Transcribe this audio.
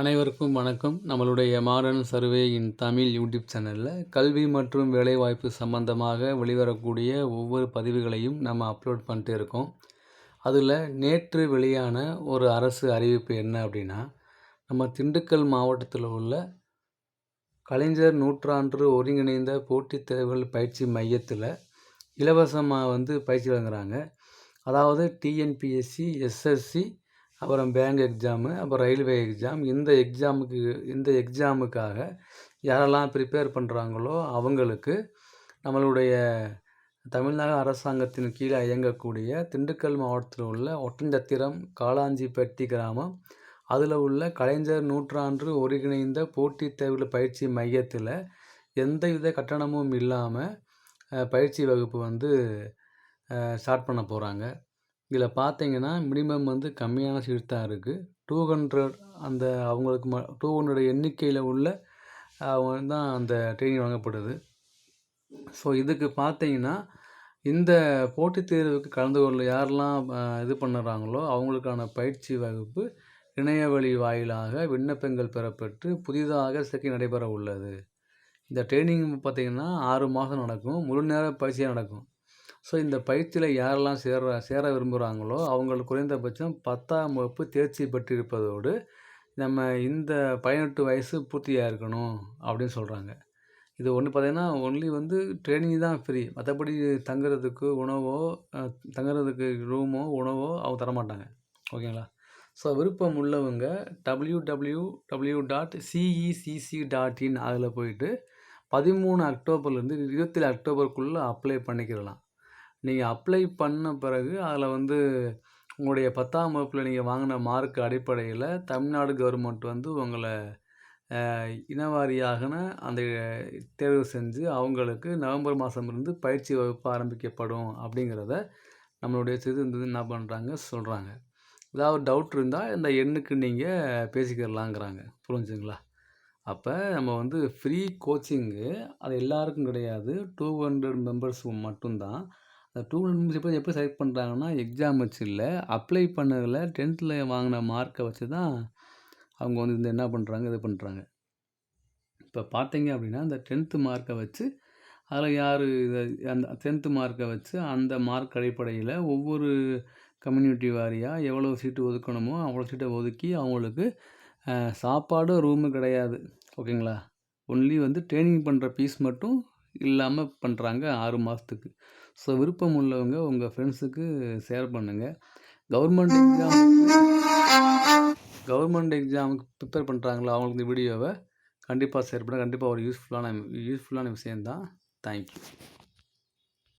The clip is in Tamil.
அனைவருக்கும் வணக்கம். நம்மளுடைய modern survey in Tamil YouTube சேனலில் கல்வி மற்றும் வேலைவாய்ப்பு சம்பந்தமாக வெளிவரக்கூடிய ஒவ்வொரு பதிவுகளையும் நம்ம அப்லோட் பண்ணிட்டு இருக்கோம். அதில் நேற்று வெளியான ஒரு அரசு அறிவிப்பு என்ன அப்படின்னா நம்ம திண்டுக்கல் மாவட்டத்தில் உள்ள கலைஞர் நூற்றாண்டு ஒருங்கிணைந்த போட்டித் தேர்வுகள் பயிற்சி மையத்தில் இலவசமாக வந்து பயிற்சி வழங்குறாங்க. அதாவது டிஎன்பிஎஸ்சி எஸ்எஸ்சி அப்புறம் பேங்க் எக்ஸாமு அப்புறம் ரயில்வே எக்ஸாம் இந்த எக்ஸாமுக்கு இந்த எக்ஸாமுக்காக யாரெல்லாம் ப்ரிப்பேர் பண்ணுறாங்களோ அவங்களுக்கு நம்மளுடைய தமிழ்நாடு அரசாங்கத்தின் கீழே இயங்கக்கூடிய திண்டுக்கல் மாவட்டத்தில் உள்ள ஒட்டஞ்சத்திரம் காளாஞ்சிப்பட்டி கிராமம் அதில் உள்ள கலைஞர் நூற்றாண்டு ஒருங்கிணைந்த போட்டித் தேர்வுகள் பயிற்சி மையத்தில் எந்தவித கட்டணமும் இல்லாமல் பயிற்சி வகுப்பு வந்து ஸ்டார்ட் பண்ண போகிறாங்க இதில் பார்த்தீங்கன்னா மினிமம் வந்து கம்மியான சீட் தான் இருக்குது டூ ஹண்ட்ரட் அந்த அவங்களுக்கு ம டூ ஹண்ட்ரட் எண்ணிக்கையில் உள்ள அவங்க தான் அந்த ட்ரெயினிங் வழங்கப்படுது. ஸோ இதுக்கு பார்த்தீங்கன்னா இந்த போட்டித் தேர்வுக்கு கலந்து கொள்ள யாரெல்லாம் இது பண்ணுறாங்களோ அவங்களுக்கான பயிற்சி வகுப்பு இணையவழி வாயிலாக விண்ணப்பங்கள் பெறப்பட்டு புதிதாக சேர்க்கை நடைபெற உள்ளது. இந்த ட்ரைனிங் பார்த்திங்கன்னா ஆறு மாதம் நடக்கும். முழு நேர பயிற்சியாக நடக்கும். ஸோ இந்த பயிற்சியில் யாரெல்லாம் சேர சேர விரும்புகிறாங்களோ அவங்களுக்கு குறைந்தபட்சம் பத்தாம் வகுப்பு தேர்ச்சி பெற்றிருப்பதோடு நம்ம இந்த பதினெட்டு வயசு பூர்த்தியாக இருக்கணும் அப்படின்னு சொல்கிறாங்க இது ஒன்று பார்த்திங்கன்னா ஒன்லி வந்து ட்ரைனிங் தான் ஃப்ரீ மற்றபடி தங்குறதுக்கு உணவோ தங்குறதுக்கு ரூமோ உணவோ அவங்க தரமாட்டாங்க. ஓகேங்களா? ஸோ விருப்பம் உள்ளவங்க W W W dot CECC dot in அதில் போயிட்டு பதிமூணு அக்டோபர்லேருந்து இருபத்தேழு அக்டோபருக்குள்ளே அப்ளை பண்ணிக்கிறலாம். நீங்கள் அப்ளை பண்ண பிறகு அதில் வந்து உங்களுடைய பத்தாம் வகுப்பில் நீங்கள் வாங்கின மார்க் அடிப்படையில் தமிழ்நாடு கவர்மெண்ட் வந்து உங்களை இனவாரியாகன அந்த தேர்வு செஞ்சு அவங்களுக்கு நவம்பர் மாதம் இருந்து பயிற்சி வகுப்பு ஆரம்பிக்கப்படும் அப்படிங்கிறத நம்மளுடைய சிறு என்ன பண்ணுறாங்க சொல்கிறாங்க ஏதாவது டவுட் இருந்தால் இந்த எண்ணுக்கு நீங்கள் பேசிக்கிறலாங்கிறாங்க புரிஞ்சுங்களா அப்போ நம்ம வந்து ஃப்ரீ கோச்சிங்கு அது எல்லாருக்கும் கிடையாது. டூ ஹண்ட்ரட் மெம்பர்ஸ் மட்டும்தான். அந்த டூ மெம்பர்ஷிப்பை எப்படி செலக்ட் பண்ணுறாங்கன்னா எக்ஸாம் வச்சு இல்லை அப்ளை பண்ணதில் டென்த்தில் வாங்கின மார்க்கை வச்சு தான் அவங்க வந்து இந்த என்ன பண்ணுறாங்க இது பண்ணுறாங்க இப்போ பார்த்தீங்க அப்படின்னா அந்த டென்த்து மார்க்கை வச்சு அதில் யார் இதை அந்த டென்த்து மார்க்கை வச்சு அந்த மார்க் அடிப்படையில் ஒவ்வொரு கம்யூனிட்டி வாரியாக எவ்வளோ சீட்டு ஒதுக்கணுமோ அவ்வளோ சீட்டை ஒதுக்கி அவங்களுக்கு சாப்பாடு ரூமு கிடையாது. ஓகேங்களா ஒன்லி வந்து ட்ரைனிங் பண்ணுற பீஸ் மட்டும் இல்லாமல் பண்ணுறாங்க ஆறு மாதத்துக்கு ஸோ விருப்பம் உள்ளவங்க உங்கள் ஃப்ரெண்ட்ஸுக்கு ஷேர் பண்ணுங்கள் கவர்மெண்ட் எக்ஸாமுக்கு கவர்மெண்ட் எக்ஸாமுக்கு ப்ரிப்பேர் பண்ணுறாங்களோ அவங்களுக்கு இந்த வீடியோவை கண்டிப்பாக ஷேர் பண்ண கண்டிப்பாக ஒரு யூஸ்ஃபுல்லான யூஸ்ஃபுல்லான விஷயந்தான் தேங்க்யூ